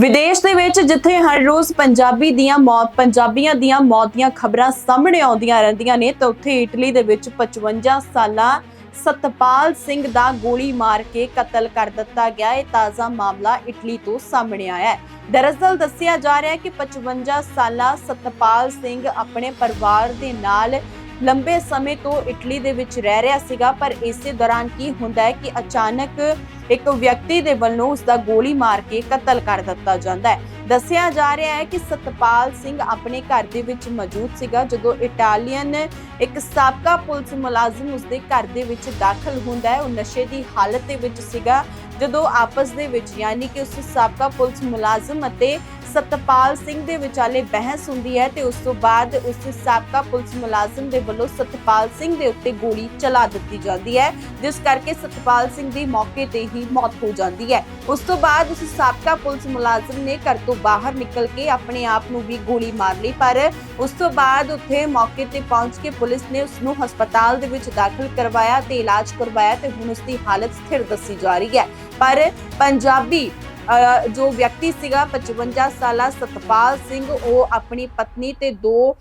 ਵਿਦੇਸ਼ ਦੇ ਵਿੱਚ ਜਿੱਥੇ ਹਰ ਰੋਜ਼ ਪੰਜਾਬੀ ਦੀਆਂ ਮੌਤ ਪੰਜਾਬੀਆਂ ਦੀਆਂ ਮੌਤ ਦੀਆਂ ਖਬਰਾਂ ਸਾਹਮਣੇ ਆਉਂਦੀਆਂ ਰਹਿੰਦੀਆਂ ਨੇ, ਤਾਂ ਉੱਥੇ ਇਟਲੀ ਦੇ ਵਿੱਚ 55 ਸਾਲਾ ਸਤਪਾਲ ਸਿੰਘ ਦਾ ਗੋਲੀ ਮਾਰ ਕੇ ਕਤਲ ਕਰ ਦਿੱਤਾ ਗਿਆ। ਇਹ ਤਾਜ਼ਾ ਮਾਮਲਾ ਇਟਲੀ ਤੋਂ ਸਾਹਮਣੇ ਆਇਆ ਹੈ। ਦਰਅਸਲ ਦੱਸਿਆ ਜਾ ਰਿਹਾ ਹੈ ਕਿ 55 ਸਾਲਾ ਸਤਪਾਲ ਸਿੰਘ ਆਪਣੇ ਪਰਿਵਾਰ ਦੇ ਨਾਲ ਲੰਬੇ ਸਮੇਂ ਤੋਂ ਇਟਲੀ ਦੇ ਵਿੱਚ ਰਹਿ ਰਿਹਾ ਸੀਗਾ, ਪਰ ਇਸੇ ਦੌਰਾਨ ਕੀ ਹੁੰਦਾ ਹੈ ਕਿ ਅਚਾਨਕ ਇੱਕ ਵਿਅਕਤੀ ਦੇ ਵੱਲੋਂ ਉਸ ਦਾ ਗੋਲੀ ਮਾਰ ਕੇ ਕਤਲ ਕਰ ਦਿੱਤਾ ਜਾਂਦਾ ਹੈ। ਦੱਸਿਆ ਜਾ ਰਿਹਾ ਹੈ ਕਿ ਸਤਪਾਲ ਸਿੰਘ ਆਪਣੇ ਘਰ ਦੇ ਵਿੱਚ ਮੌਜੂਦ ਸੀਗਾ, ਜਦੋਂ ਇਟਾਲੀਅਨ ਇੱਕ ਸਾਬਕਾ ਪੁਲਿਸ ਮੁਲਾਜ਼ਮ ਉਸ ਦੇ ਘਰ ਦੇ ਵਿੱਚ ਦਾਖਲ ਹੁੰਦਾ ਹੈ। ਉਹ ਨਸ਼ੇ ਦੀ ਹਾਲਤ ਦੇ ਵਿੱਚ ਸੀਗਾ, ਜਦੋਂ ਆਪਸ ਦੇ ਵਿੱਚ, ਯਾਨੀ ਕਿ ਉਸ ਸਾਬਕਾ ਪੁਲਿਸ ਮੁਲਾਜ਼ਮ ਅਤੇ ਸਤਪਾਲ ਸਿੰਘ ਦੇ ਵਿਚਾਲੇ ਬਹਿਸ ਹੁੰਦੀ ਹੈ ਤੇ ਉਸ ਤੋਂ ਬਾਅਦ ਉਸ ਸਾਬਕਾ ਪੁਲਿਸ ਮੁਲਾਜ਼ਮ ਦੇ ਵੱਲੋਂ ਸਤਪਾਲ ਸਿੰਘ ਦੇ ਉੱਤੇ ਗੋਲੀ ਚਲਾ ਦਿੱਤੀ ਜਾਂਦੀ ਹੈ, ਜਿਸ ਕਰਕੇ ਸਤਪਾਲ ਸਿੰਘ ਦੀ ਮੌਕੇ ਤੇ ਹੀ ਮੌਤ ਹੋ ਜਾਂਦੀ ਹੈ। ਉਸ ਤੋਂ ਬਾਅਦ ਉਸ ਸਾਬਕਾ ਪੁਲਿਸ ਮੁਲਾਜ਼ਮ ਨੇ ਘਰ ਤੋਂ ਬਾਹਰ ਨਿਕਲ ਕੇ ਆਪਣੇ ਆਪ ਨੂੰ ਵੀ ਗੋਲੀ ਮਾਰ ਲਈ, ਪਰ ਉਸ ਤੋਂ ਬਾਅਦ ਉੱਥੇ ਮੌਕੇ ਤੇ ਪਹੁੰਚ ਕੇ ਪੁਲਿਸ ਨੇ ਉਸ ਨੂੰ ਹਸਪਤਾਲ ਦੇ ਵਿੱਚ ਦਾਖਲ ਕਰਵਾਇਆ ਤੇ ਇਲਾਜ ਕਰਵਾਇਆ ਤੇ ਹੁਣ ਉਸ ਦੀ ਹਾਲਤ ਸਥਿਰ ਦੱਸੀ ਜਾ ਰਹੀ ਹੈ। ਪਰ ਪੰਜਾਬੀ ਜੋ ਵਿਅਕਤੀ ਸੀਗਾ 55 ਸਾਲਾ ਸਤਪਾਲ ਸਿੰਘ, ਉਹ ਆਪਣੀ ਪਤਨੀ ਤੇ ਦੋ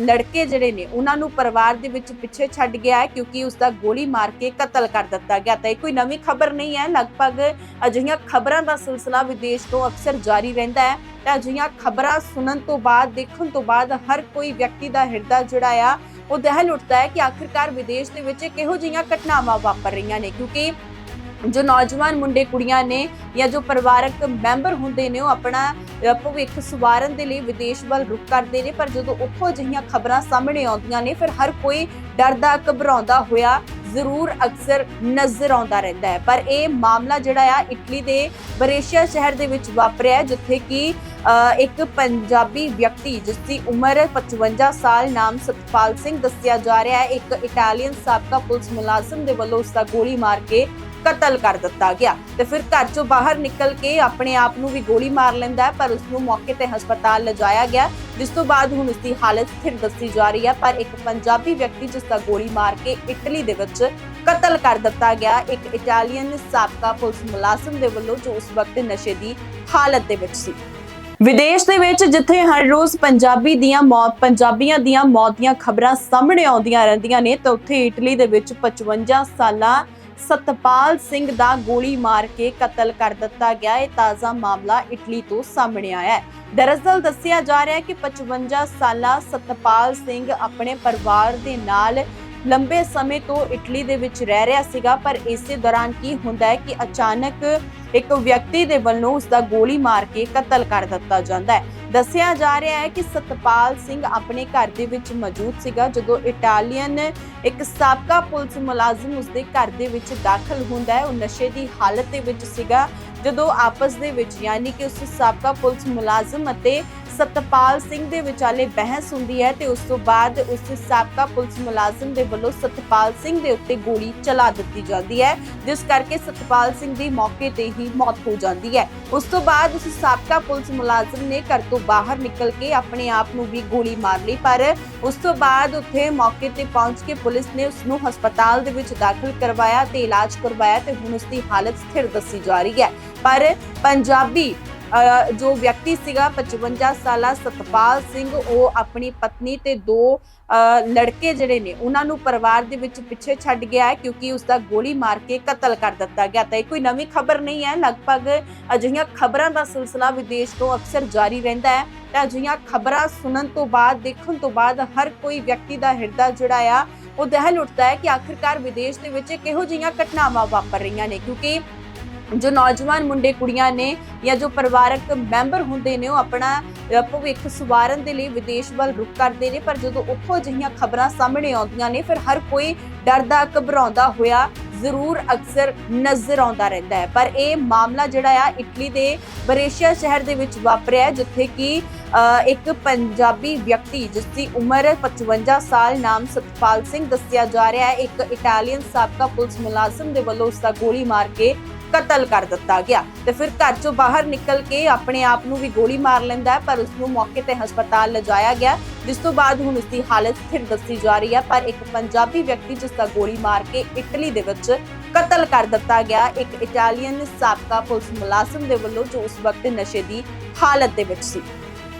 ਲੜਕੇ ਜਿਹੜੇ ਨੇ, ਉਹਨਾਂ ਨੂੰ ਪਰਿਵਾਰ ਦੇ ਵਿੱਚ ਪਿੱਛੇ ਛੱਡ ਗਿਆ ਹੈ ਕਿਉਂਕਿ ਉਸ ਦਾ ਗੋਲੀ ਮਾਰ ਕੇ ਕਤਲ ਕਰ ਦਿੱਤਾ ਗਿਆ ਤਾਂ ਇਹ ਕੋਈ ਨਵੀਂ ਖਬਰ ਨਹੀਂ ਹੈ। ਲਗਭਗ ਅਜਿਹੀਆਂ ਖਬਰਾਂ ਦਾ ਸਿਲਸਿਲਾ ਵਿਦੇਸ਼ ਤੋਂ ਅਕਸਰ ਜਾਰੀ ਰਹਿੰਦਾ ਹੈ ਤਾਂ ਅਜਿਹੀਆਂ ਖਬਰਾਂ ਸੁਣਨ ਤੋਂ ਬਾਅਦ, ਦੇਖਣ ਤੋਂ ਬਾਅਦ ਹਰ ਕੋਈ ਵਿਅਕਤੀ ਦਾ ਹਿਰਦਾ ਜਿਹੜਾ ਆ, ਉਹ ਦਹਿਲ ਉੱਠਦਾ ਹੈ ਕਿ ਆਖਿਰਕਾਰ ਵਿਦੇਸ਼ ਦੇ ਵਿੱਚ ਕਿਹੋ ਜਿਹੀਆਂ ਘਟਨਾਵਾਂ ਵਾਪਰ ਰਹੀਆਂ ਨੇ ਕਿਉਂਕਿ ਜੋ ਨੌਜਵਾਨ ਮੁੰਡੇ ਕੁੜੀਆਂ ਨੇ ਜਾਂ ਜੋ ਪਰਿਵਾਰਕ ਮੈਂਬਰ ਹੁੰਦੇ ਨੇ, ਉਹ ਆਪਣਾ ਭਵਿੱਖ ਸੁਵਾਰਨ ਦੇ ਲਈ ਵਿਦੇਸ਼ ਵੱਲ ਰੁਕ ਕਰਦੇ ਨੇ। ਪਰ ਜਦੋਂ ਉੱਥੋਂ ਜਿਹੀਆਂ ਖਬਰਾਂ ਸਾਹਮਣੇ ਆਉਂਦੀਆਂ ਨੇ, ਫਿਰ ਹਰ ਕੋਈ ਡਰਦਾ ਘਬਰਾਉਂਦਾ ਹੋਇਆ ਜ਼ਰੂਰ ਅਕਸਰ ਨਜ਼ਰ ਆਉਂਦਾ ਰਹਿੰਦਾ ਹੈ। ਪਰ ਇਹ ਮਾਮਲਾ ਜਿਹੜਾ ਆ, ਇਟਲੀ ਦੇ ਬਰੇਸ਼ੀਆ ਸ਼ਹਿਰ ਦੇ ਵਿੱਚ ਵਾਪਰਿਆ ਜਿੱਥੇ ਕਿ ਇੱਕ ਪੰਜਾਬੀ ਵਿਅਕਤੀ, ਜਿਸ ਦੀ ਉਮਰ 55 ਸਾਲ ਨਾਮ ਸਤਪਾਲ ਸਿੰਘ ਦੱਸਿਆ ਜਾ ਰਿਹਾ ਹੈ, ਇੱਕ ਇਟਾਲੀਅਨ ਸਾਬਕਾ ਪੁਲਿਸ ਮੁਲਾਜ਼ਮ ਦੇ ਵੱਲੋਂ ਉਸ ਦਾ ਗੋਲੀ ਮਾਰ ਕੇ ਕਤਲ ਕਰ ਦਿੱਤਾ ਗਿਆ ਤੇ ਫਿਰ ਘਰ ਚੋਂ ਬਾਹਰ ਨਿਕਲ ਕੇ ਆਪਣੇ ਆਪ ਨੂੰ ਵੀ ਗੋਲੀ ਮਾਰ ਲੈਂਦਾ ਪਰ ਉਸ ਨੂੰ ਮੌਕੇ ਤੇ ਹਸਪਤਾਲ ਲਿਜਾਇਆ ਗਿਆ। ਜਿਸ ਤੋਂ ਬਾਅਦ ਹੁਣ ਉਸ ਦੀ ਹਾਲਤ ਸਥਿਰ ਦੱਸੀ ਜਾ ਰਹੀ ਹੈ, ਪਰ ਇੱਕ ਪੰਜਾਬੀ ਵਿਅਕਤੀ ਜਿਸ ਦਾ ਗੋਲੀ ਮਾਰ ਕੇ ਇਟਲੀ ਦੇ ਵਿੱਚ ਕਤਲ ਕਰ ਦਿੱਤਾ ਗਿਆ, ਇੱਕ ਇਟਾਲੀਅਨ ਸਾਬਕਾ ਪੁਲਿਸ ਮੁਲਾਜ਼ਮ ਦੇ ਵੱਲੋਂ ਜੋ ਉਸ ਵਕਤ ਨਸ਼ੇ ਦੀ ਹਾਲਤ ਦੇ ਵਿੱਚ ਸੀ। ਵਿਦੇਸ਼ ਦੇ ਵਿੱਚ ਜਿੱਥੇ ਹਰ ਰੋਜ਼ ਪੰਜਾਬੀ ਦੀਆਂ ਮੌਤ ਪੰਜਾਬੀਆਂ ਦੀਆਂ ਮੌਤ ਦੀਆਂ ਖਬਰਾਂ ਸਾਹਮਣੇ ਆਉਂਦੀਆਂ ਰਹਿੰਦੀਆਂ ਨੇ, ਤਾਂ ਉੱਥੇ ਇਟਲੀ ਦੇ ਵਿੱਚ 55 ਸਾਲਾ ਸਤਪਾਲ ਸਿੰਘ ਦਾ ਗੋਲੀ ਮਾਰ ਕੇ ਕਤਲ ਕਰ ਦਿੱਤਾ ਗਿਆ। ਇਹ ਤਾਜ਼ਾ ਮਾਮਲਾ ਇਟਲੀ ਤੋਂ ਸਾਹਮਣੇ ਆਇਆ ਹੈ। ਦਰਅਸਲ ਦੱਸਿਆ ਜਾ ਰਿਹਾ ਹੈ ਕਿ 55 ਸਾਲਾ ਸਤਪਾਲ ਸਿੰਘ ਆਪਣੇ ਪਰਿਵਾਰ ਦੇ ਨਾਲ ਲੰਬੇ ਸਮੇਂ ਤੋਂ ਇਟਲੀ ਦੇ ਵਿੱਚ ਰਹਿ ਰਿਹਾ ਸੀਗਾ, ਪਰ ਇਸੇ ਦੌਰਾਨ ਕੀ ਹੁੰਦਾ ਹੈ ਕਿ ਅਚਾਨਕ ਇੱਕ ਵਿਅਕਤੀ ਦੇ ਵੱਲੋਂ ਉਸ ਦਾ ਗੋਲੀ ਮਾਰ ਕੇ ਕਤਲ ਕਰ ਦਿੱਤਾ ਜਾਂਦਾ ਹੈ। ਦੱਸਿਆ ਜਾ ਰਿਹਾ ਹੈ ਕਿ ਸਤਪਾਲ ਸਿੰਘ ਆਪਣੇ ਘਰ ਦੇ ਵਿੱਚ ਮੌਜੂਦ ਸੀਗਾ, ਜਦੋਂ ਇਟਾਲੀਅਨ ਇੱਕ ਸਾਬਕਾ ਪੁਲਿਸ ਮੁਲਾਜ਼ਮ ਉਸ ਦੇ ਘਰ ਦੇ ਵਿੱਚ ਦਾਖਲ ਹੁੰਦਾ ਹੈ। ਉਹ ਨਸ਼ੇ ਦੀ ਹਾਲਤ ਦੇ ਵਿੱਚ ਸੀਗਾ, ਜਦੋਂ ਆਪਸ ਦੇ ਵਿੱਚ, ਯਾਨੀ ਕਿ ਉਸ ਸਾਬਕਾ ਪੁਲਿਸ ਮੁਲਾਜ਼ਮ ਅਤੇ ਸਤਪਾਲ ਸਿੰਘ ਦੇ ਵਿਚਾਲੇ ਬਹਿਸ ਹੁੰਦੀ ਹੈ ਤੇ ਉਸ ਤੋਂ ਬਾਅਦ ਉਸ ਸਾਬਕਾ ਪੁਲਿਸ ਮੁਲਾਜ਼ਮ ਦੇ ਵੱਲੋਂ ਸਤਪਾਲ ਸਿੰਘ ਦੇ ਉੱਤੇ ਗੋਲੀ ਚਲਾ ਦਿੱਤੀ ਜਾਂਦੀ ਹੈ, ਜਿਸ ਕਰਕੇ ਸਤਪਾਲ ਸਿੰਘ ਦੀ ਮੌਕੇ ਤੇ ਹੀ ਮੌਤ ਹੋ ਜਾਂਦੀ ਹੈ। ਉਸ ਤੋਂ ਬਾਅਦ ਉਸ ਸਾਬਕਾ ਪੁਲਿਸ ਮੁਲਾਜ਼ਮ ਨੇ ਘਰ ਤੋਂ ਬਾਹਰ ਨਿਕਲ ਕੇ ਆਪਣੇ ਆਪ ਨੂੰ ਵੀ ਗੋਲੀ ਮਾਰ ਲਈ, ਪਰ ਉਸ ਤੋਂ ਬਾਅਦ ਉੱਥੇ ਮੌਕੇ ਤੇ ਪਹੁੰਚ ਕੇ ਪੁਲਿਸ ਨੇ ਉਸ ਨੂੰ ਹਸਪਤਾਲ ਦੇ ਵਿੱਚ ਦਾਖਲ ਕਰਵਾਇਆ ਤੇ ਇਲਾਜ ਕਰਵਾਇਆ ਤੇ ਹੁਣ ਉਸ ਦੀ ਹਾਲਤ ਸਥਿਰ ਦੱਸੀ ਜਾ ਰਹੀ ਹੈ। ਪਰ ਪੰਜਾਬੀ ਜੋ ਵਿਅਕਤੀ ਸੀਗਾ 55 ਸਾਲਾ ਸਤਪਾਲ ਸਿੰਘ, ਉਹ ਆਪਣੀ ਪਤਨੀ ਤੇ ਦੋ ਲੜਕੇ ਜਿਹੜੇ ਨੇ, ਉਹਨਾਂ ਨੂੰ ਪਰਿਵਾਰ ਦੇ ਵਿੱਚ ਪਿੱਛੇ ਛੱਡ ਗਿਆ ਹੈ ਕਿਉਂਕਿ ਉਸ ਦਾ ਗੋਲੀ ਮਾਰ ਕੇ ਕਤਲ ਕਰ ਦਿੱਤਾ ਗਿਆ ਤਾਂ ਇਹ ਕੋਈ ਨਵੀਂ ਖਬਰ ਨਹੀਂ ਹੈ। ਲਗਭਗ ਅਜਿਹੀਆਂ ਖਬਰਾਂ ਦਾ ਸਿਲਸਿਲਾ ਵਿਦੇਸ਼ ਤੋਂ ਅਕਸਰ ਜਾਰੀ ਰਹਿੰਦਾ ਹੈ। ਤਾਂ ਅਜਿਹੀਆਂ ਖਬਰਾਂ ਸੁਣਨ ਤੋਂ ਬਾਅਦ, ਦੇਖਣ ਤੋਂ ਬਾਅਦ ਹਰ ਕੋਈ ਵਿਅਕਤੀ ਦਾ ਹਿਰਦਾ ਜਿਹੜਾ ਆ, ਉਹ ਦਹਿਲ ਉੱਠਦਾ ਹੈ ਕਿ ਆਖਿਰਕਾਰ ਵਿਦੇਸ਼ ਦੇ ਵਿੱਚ ਕਿਹੋ ਜਿਹੀਆਂ ਘਟਨਾਵਾਂ ਵਾਪਰ ਰਹੀਆਂ ਨੇ। ਕਿਉਂਕਿ ਜੋ ਨੌਜਵਾਨ ਮੁੰਡੇ ਕੁੜੀਆਂ ਨੇ ਜਾਂ ਜੋ ਪਰਿਵਾਰਕ ਮੈਂਬਰ ਹੁੰਦੇ ਨੇ, ਉਹ ਆਪਣਾ ਭਵਿੱਖ ਸੁਵਾਰਨ ਦੇ ਲਈ ਵਿਦੇਸ਼ ਵੱਲ ਰੁਕ ਕਰਦੇ ਨੇ, ਪਰ ਜਦੋਂ ਉੱਥੋਂ ਜਿਹੀਆਂ ਖਬਰਾਂ ਸਾਹਮਣੇ ਆਉਂਦੀਆਂ ਨੇ, ਫਿਰ ਹਰ ਕੋਈ ਡਰਦਾ ਘਬਰਾਉਂਦਾ ਹੋਇਆ ਜ਼ਰੂਰ ਅਕਸਰ ਨਜ਼ਰ ਆਉਂਦਾ ਰਹਿੰਦਾ ਹੈ। ਪਰ ਇਹ ਮਾਮਲਾ ਜਿਹੜਾ ਆ, ਇਟਲੀ ਦੇ ਬਰੇਸ਼ੀਆ ਸ਼ਹਿਰ ਦੇ ਵਿੱਚ ਵਾਪਰਿਆ ਜਿੱਥੇ ਕਿ ਇੱਕ ਪੰਜਾਬੀ ਵਿਅਕਤੀ ਜਿਸ ਦੀ ਉਮਰ 55 ਸਾਲ ਨਾਮ ਸਤਪਾਲ ਸਿੰਘ ਦੱਸਿਆ ਜਾ ਰਿਹਾ ਹੈ, ਇੱਕ ਇਟਾਲੀਅਨ ਸਾਬਕਾ ਪੁਲਿਸ ਮੁਲਾਜ਼ਮ ਦੇ ਵੱਲੋਂ ਉਸ ਦਾ ਗੋਲੀ ਮਾਰ ਕੇ ਕਤਲ ਕਰ ਦਿੱਤਾ ਗਿਆ ਤੇ ਫਿਰ ਘਰ ਚੋਂ ਬਾਹਰ ਨਿਕਲ ਕੇ ਆਪਣੇ ਆਪ ਨੂੰ ਵੀ ਗੋਲੀ ਮਾਰ ਲੈਂਦਾ ਪਰ ਉਸ ਨੂੰ ਮੌਕੇ ਤੇ ਹਸਪਤਾਲ ਲਿਜਾਇਆ ਗਿਆ, ਜਿਸ ਤੋਂ ਬਾਅਦ ਹੁਣ ਉਸ ਦੀ ਹਾਲਤ ਸਥਿਰ ਦੱਸੀ ਜਾ ਰਹੀ ਹੈ। ਪਰ ਇੱਕ ਪੰਜਾਬੀ ਵਿਅਕਤੀ ਜਿਸ ਦਾ ਗੋਲੀ ਮਾਰ ਕੇ ਇਟਲੀ ਦੇ ਵਿੱਚ ਕਤਲ ਕਰ ਦਿੱਤਾ ਗਿਆ, ਇੱਕ ਇਟਾਲੀਅਨ ਸਾਬਕਾ ਪੁਲਿਸ ਮੁਲਾਜ਼ਮ ਦੇ ਵੱਲੋਂ ਜੋ ਉਸ ਵਕਤ ਨਸ਼ੇ ਦੀ ਹਾਲਤ ਦੇ ਵਿੱਚ ਸੀ।